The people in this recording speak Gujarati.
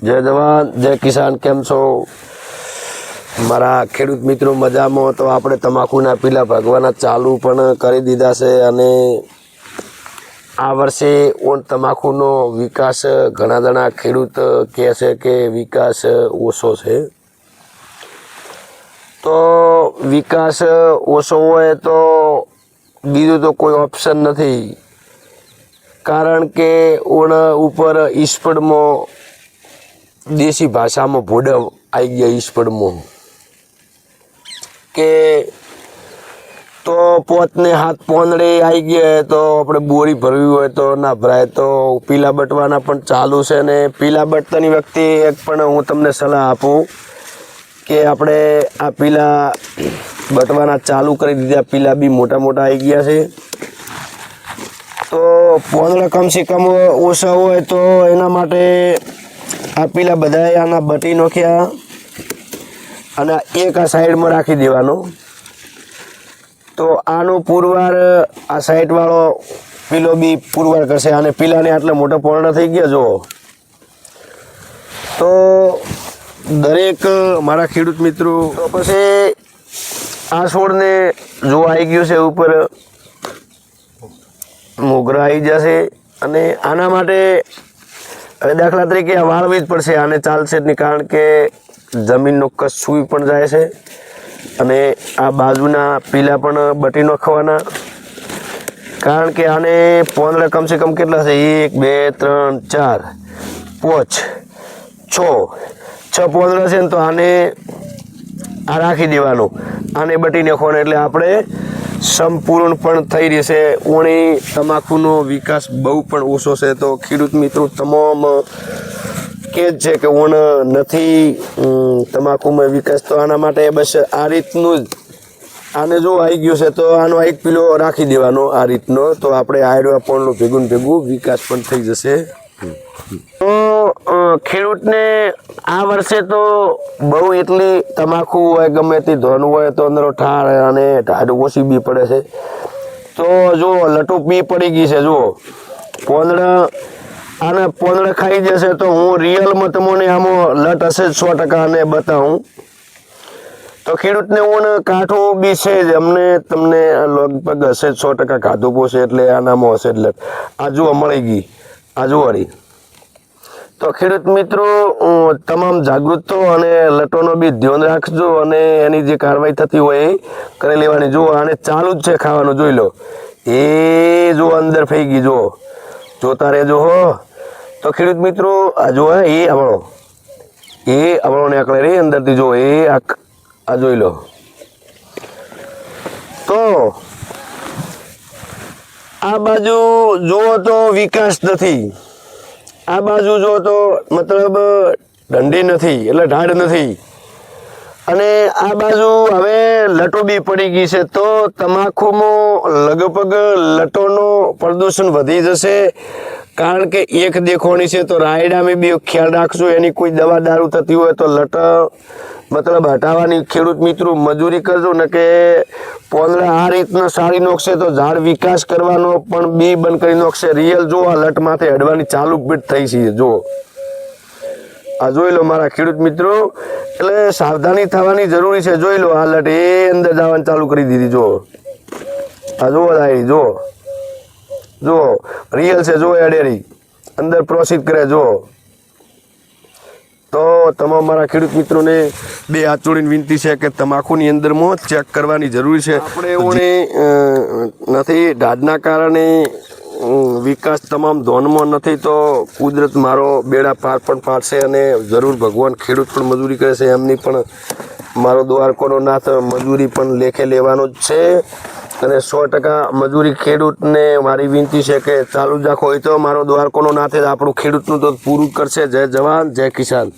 જય જવાન, જય કિસાન, કેમ છો? મારા ખેડૂત મિત્રો મજામાં, તો આપણે તમાકુના પીલા ભાગવાના ચાલુ પણ કરી દીધા છે અને આ વર્ષે ઓન તમાકુનો વિકાસ, ઘણા જણા ખેડૂત કહે છે કે વિકાસ ઓછો છે. તો વિકાસ ઓછો હોય તો બીજું તો કોઈ ઓપ્શન નથી. કારણ કે ઓણ ઉપર ઈસ્પડમાં દેશી ભાષામાં ભોડવ આવી ગયા ઈસ્પડમાં કે તો પોતને હાથ પોંદડે આવી ગયા તો આપણે બોરી ભરવી હોય તો ના ભરાય. તો પીલા બટવાના પણ ચાલુ છે ને પીલા બટતાની વખતે એક પણ હું તમને સલાહ આપું કે આપણે આ પીલા બટવાના ચાલુ કરી દીધા. પીલા બી મોટા મોટા આવી ગયા છે. તો પોંદડા કમસે કમ ઓછા હોય તો એના માટે આ પેલા બધા આના બટી નોખ્યા અને એક આ સાઈડમાં રાખી દેવાનો. તો આનું પુરવાર, આ સાઈડવાળો પીલો બી પુરવાર કરશે. અને પીલાને આટલા મોટા પર્ણ થઈ ગયા જો તો દરેક, મારા ખેડૂત મિત્રો પછી આ છોડને જો આવી ગયું છે ઉપર, મોગરા આવી જશે. અને આના માટે હવે દાખલા તરીકે આ વાળવી જ પડશે. આને ચાલશે નહીં કારણ કે જમીનનો સૂઈ પણ જાય છે. અને આ બાજુના પીલા પણ બટી નાખવાના. કારણ કે આને પોંદડા કમસે કમ કેટલા છે? એક, બે, ત્રણ, ચાર, પાંચ, છ. છ પોંદડા છે ને તો આને આ રાખી દેવાનું. આને બટી નાખવાનું એટલે આપણે સંપૂર્ણ પણ થઈ રહેશે ઉણી તમાકુનો વિકાસ બહુ પણ ઓછો છે. તો ખેડૂત મિત્રો તમામ કે છે કે ઓણ નથી તમાકુમાં વિકાસ. તો આના માટે બસ આ રીતનું જ. આને જો આવી ગયું છે, તો આનો એક પીલો રાખી દેવાનો આ રીતનો. તો આપણે આયરો પોણનું ભેગું ભેગું વિકાસ પણ થઈ જશે. તો ખેડૂતને આ વર્ષે તો બહુ એટલી તમાકુ હોય ગમે તે ધોન હોય તો અંદર ઠાર અને ઢાઢ ઓછી બી પડે છે. તો જો લટુ બી પડી ગઈ છે જો પોંદડા, આને પોંદડા ખાઈ જશે તો હું રિયલમાં તમને આમાં લટ હશે જ સો ટકા અને બતાવું. તો ખેડૂતને હું કાઠું બી છે જ, અમને તમને લગભગ હશે જ સો ટકા ખાધું પોશે એટલે આનામાં હશે જ લટ. આ જુઓ, મળી ગઈ. આ જુઓ તો ખેડૂત મિત્રો તમામ જાગૃતો અને લટોનો બી ધ્યાન રાખજો અને એની જે કાર્યવાહી થતી હોય એ કરી લેવાની. જુઓ, આને ચાલુ જ છે ખાવાનું, જોઈ લો. એ જો અંદર ફઈ ગઈ, જુઓ. જોતા રહેજો, હો. તો ખેડૂત મિત્રો, આ જુઓ એ આવળો એ આવળો નીકળે રે અંદરથી જો એ આ જોઈ લો. તો આ બાજુ જુઓ તો વિકાસ નથી. આ બાજુ જુઓ તો મતલબ દંડી નથી, એટલે ઢાળ નથી. અને આ બાજુ હવે લટો બી પડી ગઈ છે તો તમાકુમાં લગભગ લટોનું પ્રદૂષણ વધી જશે. કારણ કે એક દેખોણી છે તો રાયડામાં બી ખ્યાલ રાખજો, એની કોઈ દવા દારૂ થતી હોય તો લટ મતલબ હટાવવાની ખેડૂત મિત્રો મજૂરી કરજો, ને કે પોંદડા આ રીતના સારી નોખશે તો ઝાડ વિકાસ કરવાનો પણ બી બંધ કરી નોખશે. રિયલ જો આ લટમાંથી માથે અડવાની ચાલુ બીટ થઈ છે જો આ જોઈ લો મારા ખેડૂત મિત્રો, એટલે સાવધાની થવાની જરૂરી છે. જોઈ લો આ લટ એ અંદર જવાનું ચાલુ કરી દીધી જો આ જુઓ દાઈ જો જો રિયલ છે જો અડેરી. અંદર પ્રોસીડ કરે જો તો તમામ મારા ખેડૂત મિત્રોને બે હાથ જોડીને વિનંતી છે કે તમાકુની અંદરમાં ચેક કરવાની જરૂરી છે. આપણે નથી, ઢાઢના કારણે વિકાસ તમામ ધોનમાં નથી તો કુદરત મારો બેડા પાર પણ પાડશે અને જરૂર ભગવાન ખેડૂત પણ મજૂરી કરે છે. એમની પણ મારો દ્વારકોનો નાથ મજૂરી પણ લેખે લેવાનો જ છે. અને સો ટકા મજૂરી ખેડૂતને મારી વિનંતી છે કે ચાલુ જ રાખો. એ તો મારો દ્વારકોનો નાથે આપણું ખેડૂતનું તો પૂરું કરશે. જય જવાન, જય કિસાન.